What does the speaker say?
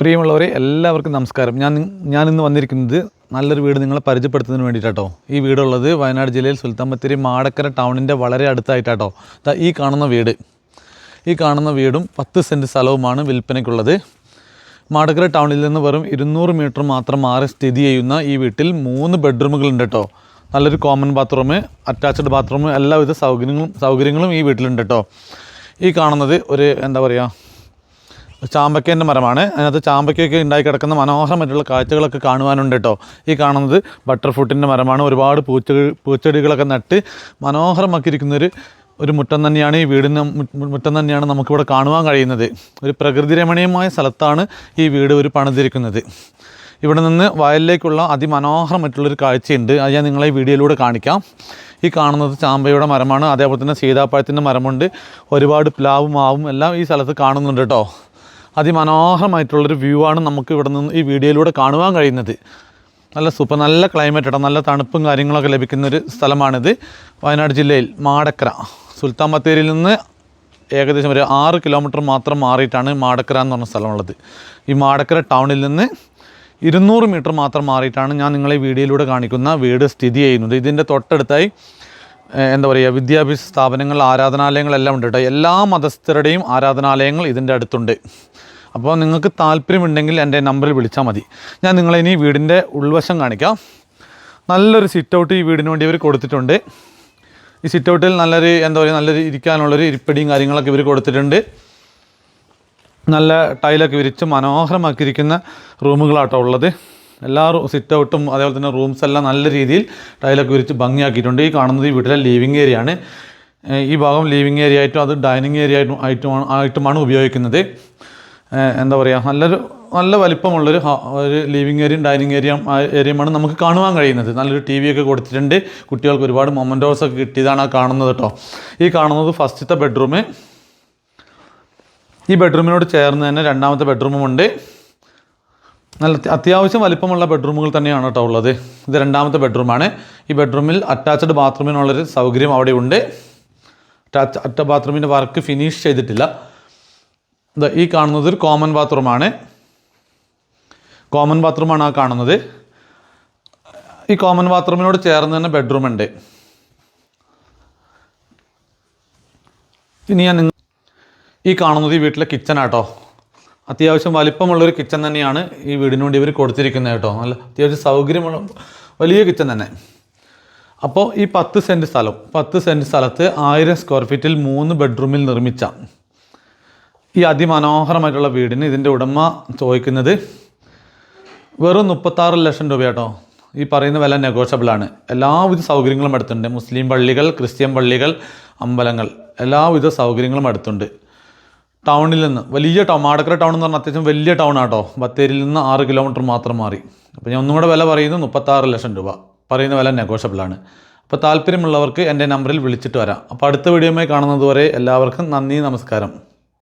പ്രിയമുള്ളവരെ എല്ലാവർക്കും നമസ്കാരം. ഞാൻ ഞാൻ ഇന്ന് വന്നിരിക്കുന്നത് നല്ലൊരു വീട് നിങ്ങളെ പരിചയപ്പെടുത്തുന്നതിന് വേണ്ടിയിട്ടാട്ടോ. ഈ വീടുള്ളത് വയനാട് ജില്ലയിൽ സുൽത്താൻ ബത്തേരി മാടക്കര ടൗണിന്റെ വളരെ അടുത്തായിട്ടാട്ടോ. ഈ കാണുന്ന വീട്. ഈ കാണുന്ന വീടും പത്ത് സെന്റ് സ്ഥലവുമാണ് വിൽപ്പനയ്ക്കുള്ളത്. മാടക്കര ടൗണിൽ നിന്ന് വെറും ഇരുന്നൂറ് മീറ്റർ മാത്രം മാറി സ്ഥിതി ചെയ്യുന്ന ഈ വീട്ടിൽ മൂന്ന് ബെഡ്റൂമുകളുണ്ട് കേട്ടോ നല്ലൊരു കോമൺ ബാത്റൂം അറ്റാച്ച്ഡ് ബാത്റൂം എല്ലാവിധ സൗകര്യങ്ങളും സൗകര്യങ്ങളും ഈ വീട്ടിലുണ്ട് കേട്ടോ ഈ കാണുന്നത് ഒരു എന്താ പറയുക ചാമ്പക്കേന്റെ മരമാണ്. അതിനകത്ത് ചാമ്പക്കയൊക്കെ ഉണ്ടായി കിടക്കുന്ന മനോഹരമായിട്ടുള്ള കാഴ്ചകളൊക്കെ കാണുവാനുണ്ട് കേട്ടോ. ഈ കാണുന്നത് ബട്ടർ ഫ്രൂട്ടിന്റെ മരമാണ്. ഒരുപാട് പൂച്ച പൂച്ചെടികളൊക്കെ നട്ട് മനോഹരമാക്കിയിരിക്കുന്നൊരു ഒരു മുറ്റം തന്നെയാണ് ഈ വീടിന് മുറ്റം തന്നെയാണ് നമുക്കിവിടെ കാണുവാൻ കഴിയുന്നത്. ഒരു പ്രകൃതി രമണീയമായ സ്ഥലത്താണ് ഈ വീട് ഒരു പണിതിരിക്കുന്നത്. ഇവിടെ നിന്ന് വയലിലേക്കുള്ള അതിമനോഹരമായിട്ടുള്ളൊരു കാഴ്ചയുണ്ട്. അത് ഞാൻ നിങ്ങളെ വീഡിയോയിലൂടെ കാണിക്കാം. ഈ കാണുന്നത് ചാമ്പയുടെ മരമാണ്. അതേപോലെ തന്നെ സീതാപ്പഴത്തിന്റെ മരമുണ്ട്. ഒരുപാട് പ്ലാവും മാവും എല്ലാം ഈ സ്ഥലത്ത് കാണുന്നുണ്ട് കേട്ടോ. അതിമനോഹരമായിട്ടുള്ളൊരു വ്യൂ ആണ് നമുക്ക് ഇവിടെ നിന്ന് ഈ വീഡിയോയിലൂടെ കാണുവാൻ കഴിയുന്നത്. നല്ല സൂപ്പർ നല്ല ക്ലൈമറ്റ് ഇടാം നല്ല തണുപ്പും കാര്യങ്ങളൊക്കെ ലഭിക്കുന്ന ഒരു സ്ഥലമാണിത്. വയനാട് ജില്ലയിൽ മാടക്കര. സുൽത്താൻ ബത്തേരിയിൽ നിന്ന് ഏകദേശം ഒരു ആറ് കിലോമീറ്റർ മാത്രം മാറിയിട്ടാണ് മാടക്കര എന്ന് പറഞ്ഞ സ്ഥലമുള്ളത്. ഈ മാടക്കര ടൗണിൽ നിന്ന് ഇരുന്നൂറ് മീറ്റർ മാത്രം മാറിയിട്ടാണ് ഞാൻ നിങ്ങളെ വീഡിയോയിലൂടെ കാണിക്കുന്ന വീട് സ്ഥിതി ചെയ്യുന്നത്. ഇതിന്റെ തൊട്ടടുത്തായി എന്താ പറയുക വിദ്യാഭ്യാസ സ്ഥാപനങ്ങൾ ആരാധനാലയങ്ങളെല്ലാം ഉണ്ട് കേട്ടോ. എല്ലാ മതസ്ഥരുടെയും ആരാധനാലയങ്ങൾ ഇതിന്റെ അടുത്തുണ്ട്. അപ്പോൾ നിങ്ങൾക്ക് താല്പര്യമുണ്ടെങ്കിൽ എന്റെ നമ്പറിൽ വിളിച്ചാൽ മതി. ഞാൻ നിങ്ങളെ ഇനി വീടിന്റെ ഉൾവശം കാണിക്കാം. നല്ലൊരു സിറ്റ് ഔട്ട് ഈ വീടിന് വേണ്ടി ഇവർ കൊടുത്തിട്ടുണ്ട്. ഈ സിറ്റ് ഔട്ടിൽ നല്ലൊരു എന്താ പറയുക നല്ലൊരു ഇരിക്കാനുള്ളൊരു ഇരിപ്പടിയും കാര്യങ്ങളൊക്കെ ഇവർ കൊടുത്തിട്ടുണ്ട്. നല്ല ടൈലൊക്കെ വിരിച്ച് മനോഹരമാക്കിയിരിക്കുന്ന റൂമുകളാട്ടോ ഉള്ളത്. എല്ലാ സിറ്റ് ഔട്ടും അതേപോലെ തന്നെ റൂംസ് എല്ലാം നല്ല രീതിയിൽ ടൈലൊക്കെ വിരിച്ച് ഭംഗിയാക്കിയിട്ടുണ്ട്. ഈ കാണുന്നത് ഈ വീട്ടിലെ ലിവിങ് ഏരിയ ആണ്. ഈ ഭാഗം ലിവിങ് ഏരിയ ആയിട്ടും അത് ഡൈനിങ് ഏരിയ ആയിട്ടും ആയിട്ടുമാണ് ആയിട്ടുമാണ് ഉപയോഗിക്കുന്നത്. എന്താ പറയുക നല്ലൊരു നല്ല വലിപ്പമുള്ളൊരു ഒരു ലിവിങ് ഏരിയയും ഡൈനിങ് ഏരിയ ഏരിയയുമാണ് നമുക്ക് കാണുവാൻ കഴിയുന്നത്. നല്ലൊരു ടി വി ഒക്കെ കൊടുത്തിട്ടുണ്ട്. കുട്ടികൾക്ക് ഒരുപാട് മൊമെന്റോസ് ഒക്കെ കിട്ടിയതാണ് ആ കാണുന്നത് കേട്ടോ ഈ കാണുന്നത് ഫസ്റ്റത്തെ ബെഡ്റൂം ഈ ബെഡ്റൂമിനോട് ചേർന്ന് തന്നെ രണ്ടാമത്തെ ബെഡ്റൂമും ഉണ്ട്. നല്ല അത്യ- അത്യാവശ്യം വലിപ്പമുള്ള ബെഡ്റൂമുകൾ തന്നെയാണ് കേട്ടോ ഉള്ളത്. ഇത് രണ്ടാമത്തെ ബെഡ്റൂമാണ്. ഈ ബെഡ്റൂമിൽ അറ്റാച്ച്ഡ് ബാത്റൂമിനുള്ളൊരു സൗകര്യം അവിടെ ഉണ്ട്. അറ്റാച്ച് അറ്റ ബാത്റൂമിന്റെ വർക്ക് ഫിനിഷ് ചെയ്തിട്ടില്ല. ഈ കാണുന്നത് ഒരു കോമൺ ബാത്റൂമാണ് കോമൺ ബാത്റൂമാണ് ആ കാണുന്നത്. ഈ കോമൺ ബാത്റൂമിനോട് ചേർന്ന് തന്നെ ബെഡ്റൂം ഉണ്ട്. ഇനി ഞാൻ ഈ കാണുന്നത് ഈ വീട്ടിലെ കിച്ചണാട്ടോ അത്യാവശ്യം വലിപ്പമുള്ളൊരു കിച്ചൺ തന്നെയാണ് ഈ വീടിന് വേണ്ടി ഇവർ കൊടുത്തിരിക്കുന്നത് കേട്ടോ. നല്ല അത്യാവശ്യം സൗകര്യമുള്ള വലിയ കിച്ചൺ തന്നെ. അപ്പോൾ ഈ പത്ത് സെന്റ് സ്ഥലം പത്ത് സെന്റ് സ്ഥലത്ത് ആയിരം സ്ക്വയർ ഫീറ്റിൽ മൂന്ന് ബെഡ്റൂമിൽ നിർമ്മിച്ച ഈ അതിമനോഹരമായിട്ടുള്ള വീടിന് ഇതിന്റെ ഉടമ ചോദിക്കുന്നത് വെറും മുപ്പത്താറ് ലക്ഷം രൂപ കേട്ടോ. ഈ പറയുന്ന വില നെഗോഷ്യബിളാണ് എല്ലാവിധ സൗകര്യങ്ങളും അടുത്തുണ്ട്. മുസ്ലിം പള്ളികൾ ക്രിസ്ത്യൻ പള്ളികൾ അമ്പലങ്ങൾ എല്ലാവിധ സൗകര്യങ്ങളും അടുത്തുണ്ട്. ടൗണിൽ നിന്ന്. വലിയ ടൗൺ മാടക്കര ടൗൺ എന്ന് പറഞ്ഞാൽ അത്യാവശ്യം വലിയ ടൗൺ ആട്ടോ. ബത്തേരിയിൽ നിന്ന് ആറ് കിലോമീറ്റർ മാത്രം മാറി. അപ്പോൾ ഞാൻ ഒന്നും കൂടെ വില പറയുന്നത് മുപ്പത്താറ് ലക്ഷം രൂപ. പറയുന്ന വില നെഗോഷ്യബിളാണ് അപ്പോൾ താല്പര്യമുള്ളവർക്ക് എന്റെ നമ്പറിൽ വിളിച്ചിട്ട് വരാം. അപ്പോൾ അടുത്ത വീഡിയോയുമായി കാണുന്നതുവരെ എല്ലാവർക്കും നന്ദി നമസ്കാരം.